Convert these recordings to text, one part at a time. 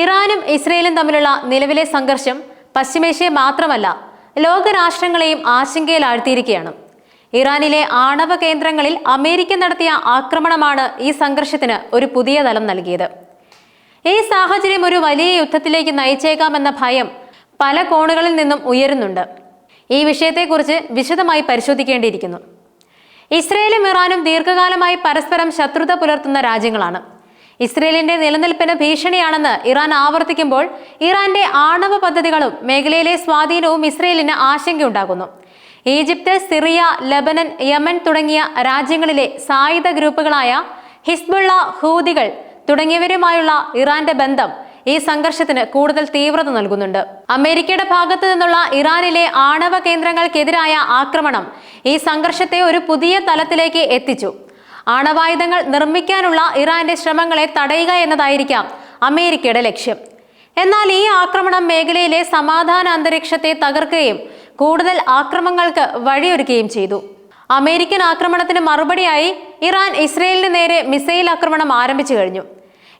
ഇറാനും ഇസ്രയേലും തമ്മിലുള്ള നിലവിലെ സംഘർഷം പശ്ചിമേഷ്യ മാത്രമല്ല ലോകരാഷ്ട്രങ്ങളെയും ആശങ്കയിലാഴ്ത്തിയിരിക്കുകയാണ്. ഇറാനിലെ ആണവ കേന്ദ്രങ്ങളിൽ അമേരിക്ക നടത്തിയ ആക്രമണമാണ് ഈ സംഘർഷത്തിന് ഒരു പുതിയ തലം നൽകിയത്. ഈ സാഹചര്യം ഒരു വലിയ യുദ്ധത്തിലേക്ക് നയിച്ചേക്കാമെന്ന ഭയം പല കോണുകളിൽ നിന്നും ഉയരുന്നുണ്ട്. ഈ വിഷയത്തെക്കുറിച്ച് വിശദമായി പരിശോധിക്കേണ്ടിയിരിക്കുന്നു. ഇസ്രയേലും ഇറാനും ദീർഘകാലമായി പരസ്പരം ശത്രുത പുലർത്തുന്ന രാജ്യങ്ങളാണ്. ഇസ്രയേലിന്റെ നിലനിൽപ്പിന് ഭീഷണിയാണെന്ന് ഇറാൻ ആവർത്തിക്കുമ്പോൾ ഇറാന്റെ ആണവ പദ്ധതികളും മേഖലയിലെ സ്വാധീനവും ഇസ്രയേലിന് ആശങ്കയുണ്ടാകുന്നു ഈജിപ്ത് സിറിയ ലബനൻ യമൻ തുടങ്ങിയ രാജ്യങ്ങളിലെ സായുധ ഗ്രൂപ്പുകളായ ഹിസ്ബുള്ള ഹൂദികൾ തുടങ്ങിയവരുമായുള്ള ഇറാന്റെ ബന്ധം ഈ സംഘർഷത്തിന് കൂടുതൽ തീവ്രത നൽകുന്നുണ്ട്. അമേരിക്കയുടെ ഭാഗത്തു നിന്നുള്ള ഇറാനിലെ ആണവ കേന്ദ്രങ്ങൾക്കെതിരായ ആക്രമണം ഈ സംഘർഷത്തെ ഒരു പുതിയ തലത്തിലേക്ക് എത്തിച്ചു. ആണവായുധങ്ങൾ നിർമ്മിക്കാനുള്ള ഇറാന്റെ ശ്രമങ്ങളെ തടയുക എന്നതായിരിക്കാം അമേരിക്കയുടെ ലക്ഷ്യം. എന്നാൽ ഈ ആക്രമണം മേഖലയിലെ സമാധാന അന്തരീക്ഷത്തെ തകർക്കുകയും കൂടുതൽ ആക്രമണങ്ങൾക്ക് വഴിയൊരുക്കുകയും ചെയ്തു. അമേരിക്കൻ ആക്രമണത്തിന് മറുപടിയായി ഇറാൻ ഇസ്രയേലിന് നേരെ മിസൈൽ ആക്രമണം ആരംഭിച്ചു കഴിഞ്ഞു.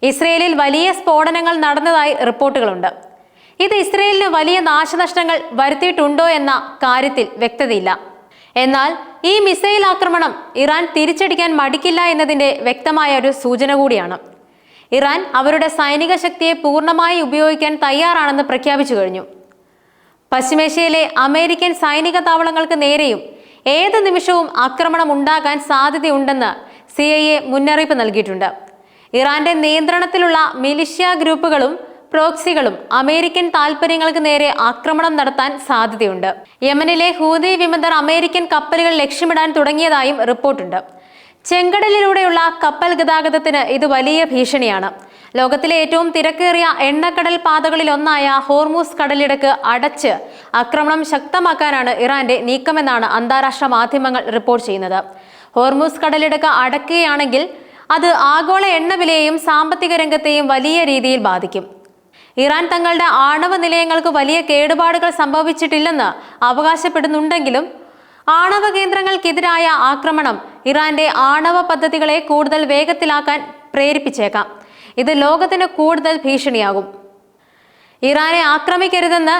ഇസ്രയേലിൽ വലിയ സ്ഫോടനങ്ങൾ നടന്നതായി റിപ്പോർട്ടുകളുണ്ട്. ഇത് ഇസ്രയേലിന് വലിയ നാശനഷ്ടങ്ങൾ വരുത്തിയിട്ടുണ്ടോ എന്ന കാര്യത്തിൽ വ്യക്തതയില്ല. എന്നാൽ ഈ മിസൈൽ ആക്രമണം ഇറാൻ തിരിച്ചടിക്കാൻ മടിക്കില്ല എന്നതിന്റെ വ്യക്തമായ ഒരു സൂചന കൂടിയാണ്. ഇറാൻ അവരുടെ സൈനിക ശക്തിയെ പൂർണമായി ഉപയോഗിക്കാൻ തയ്യാറാണെന്ന് പ്രഖ്യാപിച്ചു കഴിഞ്ഞു. പശ്ചിമേഷ്യയിലെ അമേരിക്കൻ സൈനിക താവളങ്ങൾക്ക് നേരെയും ഏത് നിമിഷവും ആക്രമണം ഉണ്ടാകാൻ സാധ്യതയുണ്ടെന്ന് സി ഐ എ മുന്നറിയിപ്പ് നൽകിയിട്ടുണ്ട്. ഇറാന്റെ നിയന്ത്രണത്തിലുള്ള മിലിഷ്യ ഗ്രൂപ്പുകളും പ്രോക്സികളും അമേരിക്കൻ താൽപര്യങ്ങൾക്ക് നേരെ ആക്രമണം നടത്താൻ സാധ്യതയുണ്ട്. യമനിലെ ഹൂതി വിമതർ അമേരിക്കൻ കപ്പലുകൾ ലക്ഷ്യമിടാൻ തുടങ്ങിയതായും റിപ്പോർട്ടുണ്ട്. ചെങ്കടലിലൂടെയുള്ള കപ്പൽ ഗതാഗതത്തിന് ഇത് വലിയ ഭീഷണിയാണ്. ലോകത്തിലെ ഏറ്റവും തിരക്കേറിയ എണ്ണക്കടൽ പാതകളിൽ ഒന്നായ ഹോർമൂസ് കടലിടക്ക് അടച്ച് ആക്രമണം ശക്തമാക്കാനാണ് ഇറാന്റെ നീക്കമെന്നാണ് അന്താരാഷ്ട്ര മാധ്യമങ്ങൾ റിപ്പോർട്ട് ചെയ്യുന്നത്. ഹോർമൂസ് കടലിടക്ക് അടക്കുകയാണെങ്കിൽ അത് ആഗോള എണ്ണ വിലയെയും സാമ്പത്തിക രംഗത്തെയും വലിയ രീതിയിൽ ബാധിക്കും. ഇറാൻ തങ്ങളുടെ ആണവ നിലയങ്ങൾക്ക് വലിയ കേടുപാടുകൾ സംഭവിച്ചിട്ടില്ലെന്ന് അവകാശപ്പെടുന്നുണ്ടെങ്കിലും ആണവ കേന്ദ്രങ്ങൾക്കെതിരായ ആക്രമണം ഇറാന്റെ ആണവ പദ്ധതികളെ കൂടുതൽ വേഗത്തിലാക്കാൻ പ്രേരിപ്പിച്ചേക്കാം. ഇത് ലോകത്തിന് കൂടുതൽ ഭീഷണിയാകും. ഇറാനെ ആക്രമിക്കരുതെന്ന്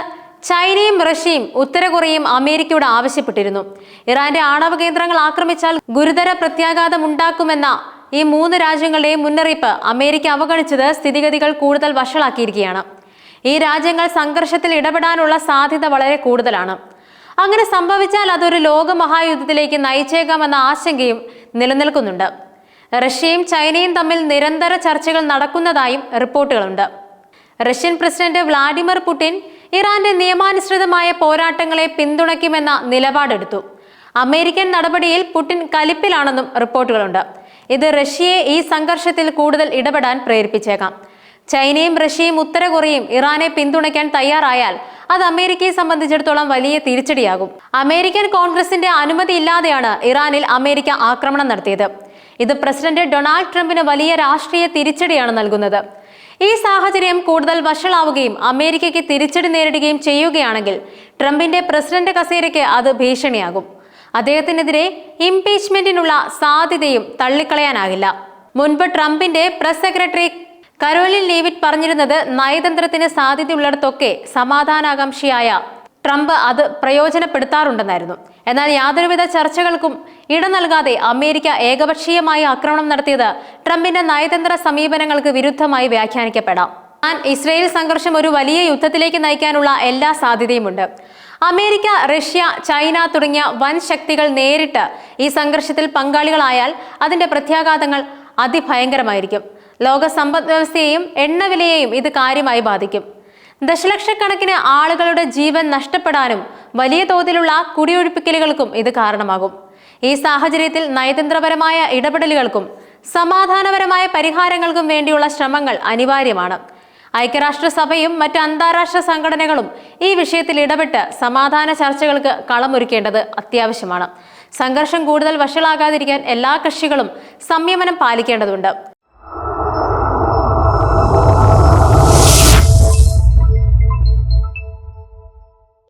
ചൈനയും റഷ്യയും ഉത്തര കൊറിയയും അമേരിക്കയോട് ആവശ്യപ്പെട്ടിരുന്നു. ഇറാന്റെ ആണവ കേന്ദ്രങ്ങൾ ആക്രമിച്ചാൽ ഗുരുതര പ്രത്യാഘാതം ഉണ്ടാക്കുമെന്ന ഈ മൂന്ന് രാജ്യങ്ങളുടെയും മുന്നറിയിപ്പ് അമേരിക്ക അവഗണിച്ചത് സ്ഥിതിഗതികൾ കൂടുതൽ വഷളാക്കിയിരിക്കുകയാണ്. ഈ രാജ്യങ്ങൾ സംഘർഷത്തിൽ ഇടപെടാനുള്ള സാധ്യത വളരെ കൂടുതലാണ്. അങ്ങനെ സംഭവിച്ചാൽ അതൊരു ലോകമഹായുദ്ധത്തിലേക്ക് നയിച്ചേക്കാമെന്ന ആശങ്കയും നിലനിൽക്കുന്നുണ്ട്. റഷ്യയും ചൈനയും തമ്മിൽ നിരന്തര ചർച്ചകൾ നടക്കുന്നതായും റിപ്പോർട്ടുകളുണ്ട്. റഷ്യൻ പ്രസിഡന്റ് വ്ളാഡിമിർ പുടിൻ ഇറാന്റെ നിയമാനുസൃതമായ പോരാട്ടങ്ങളെ പിന്തുണയ്ക്കുമെന്ന നിലപാടെടുത്തു. അമേരിക്കൻ നടപടിയിൽ പുടിൻ കലിപ്പിലാണെന്നും റിപ്പോർട്ടുകളുണ്ട്. ഇത് റഷ്യയെ ഈ സംഘർഷത്തിൽ കൂടുതൽ ഇടപെടാൻ പ്രേരിപ്പിച്ചേക്കാം. ചൈനയും റഷ്യയും ഉത്തര കൊറിയയും ഇറാനെ പിന്തുണയ്ക്കാൻ തയ്യാറായാൽ അത് അമേരിക്കയെ സംബന്ധിച്ചിടത്തോളം വലിയ തിരിച്ചടിയാകും. അമേരിക്കൻ കോൺഗ്രസിന്റെ അനുമതി ഇല്ലാതെയാണ് ഇറാനിൽ അമേരിക്ക ആക്രമണം നടത്തിയത്. ഇത് പ്രസിഡന്റ് ഡൊണാൾഡ് ട്രംപിന് വലിയ രാഷ്ട്രീയ തിരിച്ചടിയാണ് നൽകുന്നത്. ഈ സാഹചര്യം കൂടുതൽ വഷളാവുകയും അമേരിക്കയ്ക്ക് തിരിച്ചടി നേരിടുകയും ചെയ്യുകയാണെങ്കിൽ ട്രംപിന്റെ പ്രസിഡന്റ് കസേരയ്ക്ക് അത് ഭീഷണിയാകും. അദ്ദേഹത്തിനെതിരെ ഇംപീച്ച്മെന്റിനുള്ള സാധ്യതയും തള്ളിക്കളയാനാകില്ല. മുൻപ് ട്രംപിന്റെ പ്രസ് സെക്രട്ടറി കരോലിൻ ലീവിറ്റ് പറഞ്ഞിരുന്നത് നയതന്ത്രത്തിന് സാധ്യതയുള്ളിടത്തൊക്കെ സമാധാനാകാംക്ഷിയായ ട്രംപ് അത് പ്രയോജനപ്പെടുത്താറുണ്ടെന്നായിരുന്നു. എന്നാൽ യാതൊരുവിധ ചർച്ചകൾക്കും ഇട നൽകാതെ അമേരിക്ക ഏകപക്ഷീയമായി ആക്രമണം നടത്തിയത് ട്രംപിന്റെ നയതന്ത്ര സമീപനങ്ങൾക്ക് വിരുദ്ധമായി വ്യാഖ്യാനിക്കപ്പെടാം. ഇസ്രയേൽ സംഘർഷം ഒരു വലിയ യുദ്ധത്തിലേക്ക് നയിക്കാനുള്ള എല്ലാ സാധ്യതയുമുണ്ട്. അമേരിക്ക റഷ്യ ചൈന തുടങ്ങിയ വൻ ശക്തികൾ നേരിട്ട് ഈ സംഘർഷത്തിൽ പങ്കാളികളായാൽ അതിന്റെ പ്രത്യാഘാതങ്ങൾ അതിഭയങ്കരമായിരിക്കും. ലോക സമ്പദ് വ്യവസ്ഥയെയും എണ്ണവിലയെയും ഇത് കാര്യമായി ബാധിക്കും. ദശലക്ഷക്കണക്കിന് ആളുകളുടെ ജീവൻ നഷ്ടപ്പെടാനും വലിയ തോതിലുള്ള കുടിയൊഴിപ്പിക്കലുകൾക്കും ഇത് കാരണമാകും. ഈ സാഹചര്യത്തിൽ നയതന്ത്രപരമായ ഇടപെടലുകൾക്കും സമാധാനപരമായ പരിഹാരങ്ങൾക്കും വേണ്ടിയുള്ള ശ്രമങ്ങൾ അനിവാര്യമാണ്. ഐക്യരാഷ്ട്രസഭയും മറ്റ് അന്താരാഷ്ട്ര സംഘടനകളും ഈ വിഷയത്തിൽ ഇടപെട്ട് സമാധാന ചർച്ചകൾക്ക് കളമൊരുക്കേണ്ടത് അത്യാവശ്യമാണ്. സംഘർഷം കൂടുതൽ വഷളാകാതിരിക്കാൻ എല്ലാ കക്ഷികളും സംയമനം പാലിക്കേണ്ടതുണ്ട്.